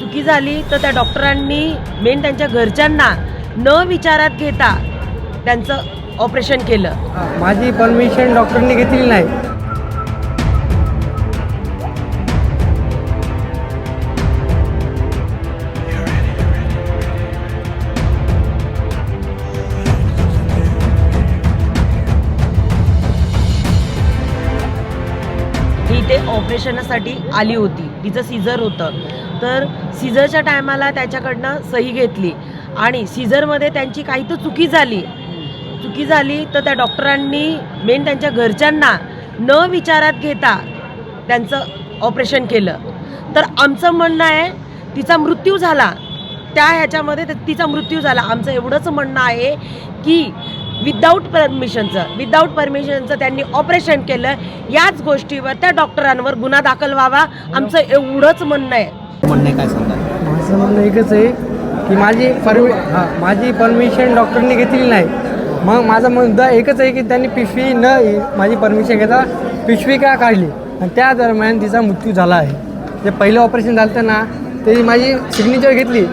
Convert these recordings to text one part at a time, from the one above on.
चुकी झाली तर त्या डॉक्टरांनी मेन त्यांच्या घरच्यांना न विचारात घेता त्यांचं ऑपरेशन केलं. माझी परमिशन डॉक्टरने घेतली नाही. इथे ऑपरेशनासाठी आली होती. तिचं सीझर होतं. तर सीझरच्या टायमाला त्याच्याकडनं सही घेतली. आणि सीझरमध्ये त्यांची काही तर चुकी झाली. चुकी झाली तर त्या डॉक्टरांनी मेन त्यांच्या घरच्यांना न विचारात घेता त्यांचं ऑपरेशन केलं. तर आमचं म्हणणं आहे तिचा मृत्यू झाला. त्या ह्याच्यामध्ये तिचा मृत्यू झाला. आमचं एवढंच म्हणणं आहे की विदाऊट परमिशनचं विदाऊट परमिशनचं त्यांनी ऑपरेशन केलं. याच गोष्टीवर त्या डॉक्टरांवर गुन्हा दाखल व्हावा. आमचं एवढंच म्हणणं आहे. म्हणणे काय सांगता? माझं म्हणणं एकच आहे की माझी परमि हां माझी परमिशन डॉक्टरनी घेतलेली नाही. मग माझा मुद्दा एकच आहे की त्यांनी पिशवी न माझी परमिशन घेता पिशवी का काढली? आणि त्या दरम्यान तिचा मृत्यू झाला आहे. जे पहिलं ऑपरेशन झालं होतं ना ते माझी सिग्नेचर घेतली.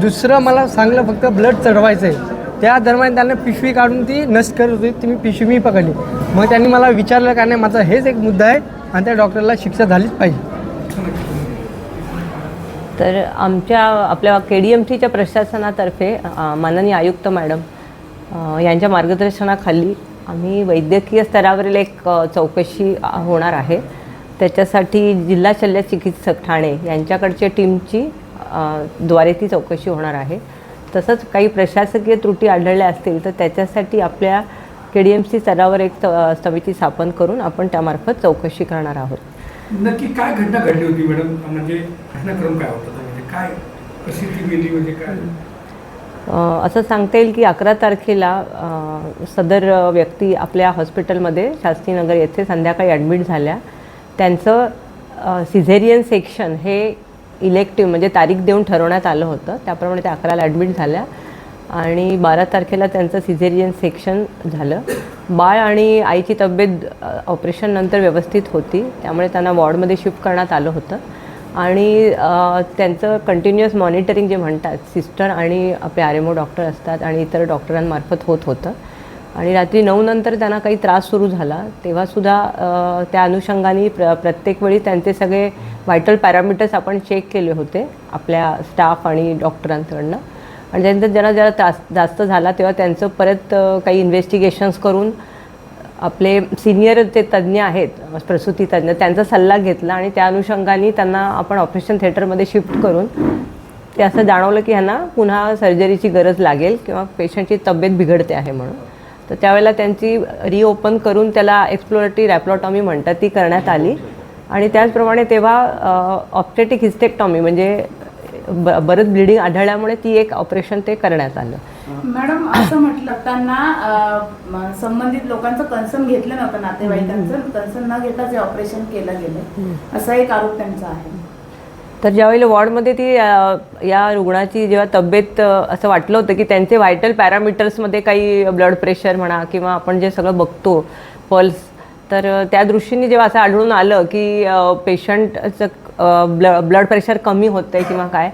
दुसरं मला सांगलं फक्त ब्लड चढवायचं आहे त्या दरम्यान त्यांना पिशवी काढून ती नष्ट करत होती ती मी पिशवी मी पकडली. मग त्यांनी मला विचारलं का नाही माझा हेच एक मुद्दा आहे आणि त्या डॉक्टरला शिक्षा झालीच पाहिजे. तर आमच्या आपल्या के डी एम टीच्या प्रशासनातर्फे माननीय आयुक्त मॅडम यांच्या मार्गदर्शनाखाली आम्ही वैद्यकीय स्तरावरील एक चौकशी होणार आहे. त्याच्यासाठी जिल्हा शल्य चिकित्सक ठाणे यांच्याकडच्या टीमची द्वारे ती चौकशी होणार आहे. तसंच काही प्रशासकीय त्रुटी आढळल्या असतील तर त्याच्यासाठी आपल्या के डी एम सी स्तरावर एक समिती स्थापन करून आपण त्यामार्फत चौकशी करणार आहोत. नक्की काय घटना घडली होती मॅडम? म्हणजे घटनाक्रम काय होता? म्हणजे काय कशी ती गेली? म्हणजे काय? असं सांगता येईल की अकरा तारखेला सदर व्यक्ती आपल्या हॉस्पिटलमध्ये शास्त्रीनगर येथे संध्याकाळी ॲडमिट झाल्या. त्यांचं सिझेरियन सेक्शन हे इलेक्टिव्ह म्हणजे तारीख देऊन ठरवण्यात आलं होतं. त्याप्रमाणे त्या अकराला ॲडमिट झाल्या. आणि बारा तारखेला त्यांचं सिझेरियन सेक्शन झालं. बाळ आणि आईची तब्येत ऑपरेशननंतर व्यवस्थित होती. त्यामुळे त्यांना वॉर्डमध्ये शिफ्ट करण्यात आलं होतं. आणि त्यांचं कंटिन्युअस मॉनिटरिंग जे म्हणतात सिस्टर आणि आपले आर एम ओ डॉक्टर असतात आणि इतर डॉक्टरांमार्फत होत होतं. आणि रात्री नऊ नंतर त्यांना काही त्रास सुरू झाला तेव्हासुद्धा त्या अनुषंगाने प्र प्रत्येक वेळी त्यांचे सगळे व्हायटल पॅरामीटर्स आपण चेक केले होते आपल्या स्टाफ आणि डॉक्टरांकडनं आणि त्यानंतर ज्यांना ज्याला त्रास जास्त झाला तेव्हा त्यांचं परत काही इन्व्हेस्टिगेशन्स करून आपले सिनियर जे तज्ज्ञ आहेत प्रसूती तज्ज्ञ त्यांचा सल्ला घेतला आणि त्या अनुषंगाने त्यांना आपण ऑपरेशन थिएटरमध्ये शिफ्ट करून ते असं जाणवलं की ह्यांना पुन्हा सर्जरीची गरज लागेल किंवा पेशंटची तब्येत बिघडते आहे म्हणून. तर त्यावेळेला त्यांची रिओपन करून त्याला एक्सप्लोरेटरी रॅप्लॉटॉमी म्हणतात ती करण्यात आली. आणि त्याचप्रमाणे तेव्हा ऑप्टेटिक हिस्टेक्टॉमी म्हणजे ब बरंच ब्लिडिंग आढळल्यामुळे ती एक ऑपरेशन ते करण्यात आलं. मॅडम असं म्हटलं त्यांना संबंधित लोकांचं कन्सर्न घेतलं नव्हतं नातेवाईकांचं. कन्सर्न न घेता जे ऑपरेशन केलं गेलं. असा एक आरोप त्यांचा आहे. तर ज्यावेळेला वॉर्डमध्ये ती या रुग्णाची जेव्हा तब्येत असं वाटलं होतं की त्यांचे व्हायटल पॅरामीटर्समध्ये काही ब्लड प्रेशर म्हणा किंवा आपण जे सगळं बघतो पल्स तर त्या दृष्टीने जेव्हा असं आढळून आलं की पेशंटचं ब्ल ब्लड प्रेशर कमी होतं आहे किंवा काय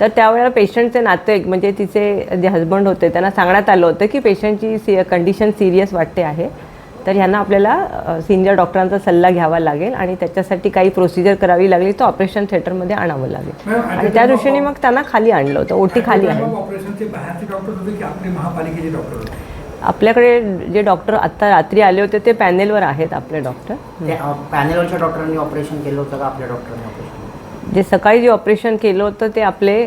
तर त्यावेळेला पेशंटचे नातेवाईक म्हणजे तिचे जे हजबंड होते त्यांना सांगण्यात आलं होतं की पेशंटची सी कंडिशन सिरियस वाटते आहे. तर ह्यांना आपल्याला सिनियर डॉक्टरांचा सल्ला घ्यावा लागेल आणि त्याच्यासाठी काही प्रोसिजर करावी लागली तर ऑपरेशन थिएटरमध्ये आणावं लागेल. आणि त्या दृष्टीने मग त्यांना खाली आणलं होतं ओटी खाली आहे ऑपरेशनचे बाहेरचे डॉक्टर होते की आपले महापालिकेचे डॉक्टर होते? आपल्याकडे जे डॉक्टर आत्ता रात्री आले होते ते पॅनेलवर आहेत आपले डॉक्टर पॅनेलवरच्या डॉक्टरांनी ऑपरेशन केलं होतं का? आपल्या डॉक्टरांनी ऑपरेशन जे सकाळी जे ऑपरेशन केलं होतं ते आपले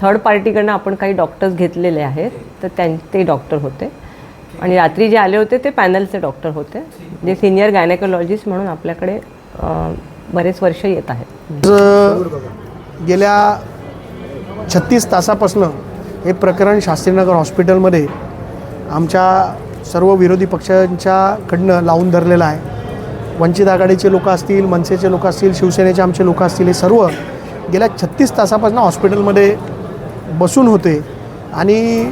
थर्ड पार्टीकडनं आपण काही डॉक्टर्स घेतलेले आहेत तर त्यां ते डॉक्टर होते. आणि रात्री जे आले होते ते पॅनलचे डॉक्टर होते. जे सिनियर गायनेकोलॉजिस्ट म्हणून आपल्याकडे बरेच वर्ष येत आहेत. गेल्या छत्तीस तासापासनं हे प्रकरण शास्त्रीनगर हॉस्पिटलमध्ये आमच्या सर्व विरोधी पक्षांच्याकडनं लावून धरलेलं आहे. वंचित आघाडीचे लोक असतील मनसेचे लोक असतील शिवसेनेचे आमचे लोक असतील हे सर्व गेल्या छत्तीस तासापासून हॉस्पिटलमध्ये बसून होते. आणि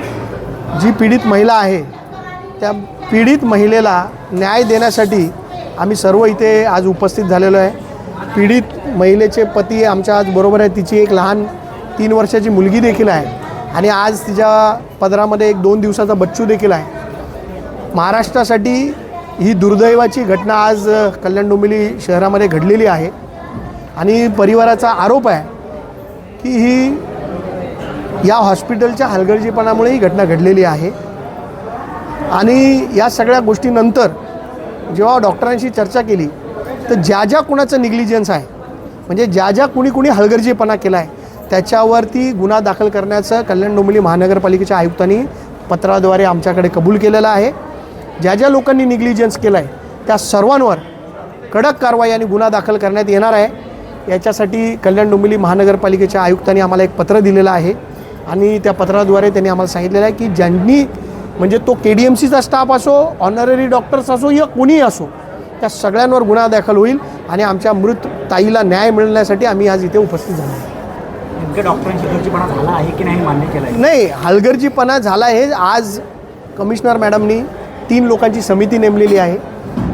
जी पीडित महिला आहे त्या पीडित महिलेला न्याय देण्यासाठी आम्ही सर्व इथे आज उपस्थित झालेलो आहे. पीडित महिलेचे पती आमच्या आज बरोबर आहे. तिची एक लहान तीन वर्षाची मुलगी देखील आहे. आणि आज तिच्या पदरामध्ये एक दोन दिवसाचा बच्चू देखील आहे. महाराष्ट्रासाठी ही दुर्दैवाची घटना आज कल्याण डोंबिवली शहरामध्ये घडलेली आहे. आणि परिवाराचा आरोप आहे की ही या हॉस्पिटलच्या हलगर्जीपणामुळे ही घटना घडलेली आहे. आणि या सगळ्या गोष्टीनंतर जेव्हा डॉक्टरांशी चर्चा केली तर ज्या ज्या कुणाचं निग्लिजन्स आहे म्हणजे ज्या ज्या कुणी कुणी हलगर्जीपणा केला आहे त्याच्यावरती गुन्हा दाखल करण्याचं कल्याण डोंबिवली महानगरपालिकेच्या आयुक्तांनी पत्राद्वारे आमच्याकडे कबूल केलेलं आहे. ज्या ज्या लोकांनी निग्लिजन्स केला आहे त्या सर्वांवर कडक कारवाई आणि गुन्हा दाखल करण्यात येणार आहे. याच्यासाठी कल्याण डोंबिवली महानगरपालिकेच्या आयुक्तांनी आम्हाला एक पत्र दिलेलं आहे आणि त्या पत्राद्वारे त्यांनी आम्हाला सांगितलेलं आहे की ज्यांनी म्हणजे तो के डी एम सीचा स्टाफ असो ऑनररी डॉक्टर्स असो या कोणीही असो त्या सगळ्यांवर गुन्हा दाखल होईल आणि आमच्या मृत ताईला न्याय मिळण्यासाठी आम्ही आज इथे उपस्थित झालो आहे. नेमक्या डॉक्टरांची गरजेपणा झाला आहे की नाही मान्य केलं आहे? नाही हलगर्जीपणा झाला हे आज कमिशनर मॅडमनी तीन लोकांची समिती नेमलेली आहे.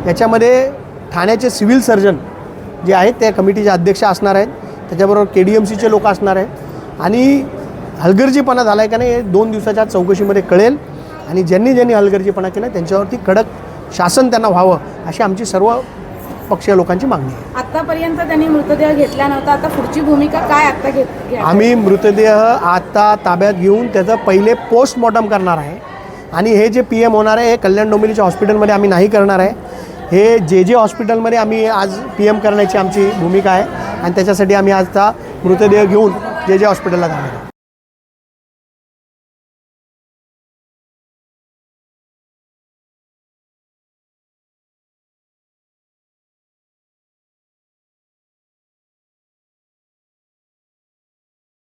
याच्यामध्ये ठाण्याचे सिव्हिल सर्जन जे आहेत त्या कमिटीचे अध्यक्ष असणार आहेत. त्याच्याबरोबर के डी एम सीचे लोक असणार आहेत. आणि हलगर्जीपणा झाला आहे का नाही हे दोन दिवसाच्या चौकशीमध्ये कळेल. आणि ज्यांनी ज्यांनी हलगर्जीपणा केला त्यांच्यावरती कडक शासन त्यांना व्हावं अशी आमची सर्व पक्षीय लोकांची मागणी आहे. आतापर्यंत त्यांनी मृतदेह घेतला नव्हता. आता पुढची भूमिका काय आता घेत आम्ही मृतदेह आता ताब्यात घेऊन त्याचं पहिले पोस्टमॉर्टम करणार आहे. आणि हे जे पी एम होणार आहे हे कल्याण डोंबिवलीच्या हॉस्पिटलमध्ये आम्ही नाही करणार आहे. हे जे जे हॉस्पिटलमध्ये आम्ही आज पी एम करण्याची आमची भूमिका आहे. आणि त्याच्यासाठी आम्ही आता मृतदेह घेऊन जे जे हॉस्पिटलला जाणार आहे.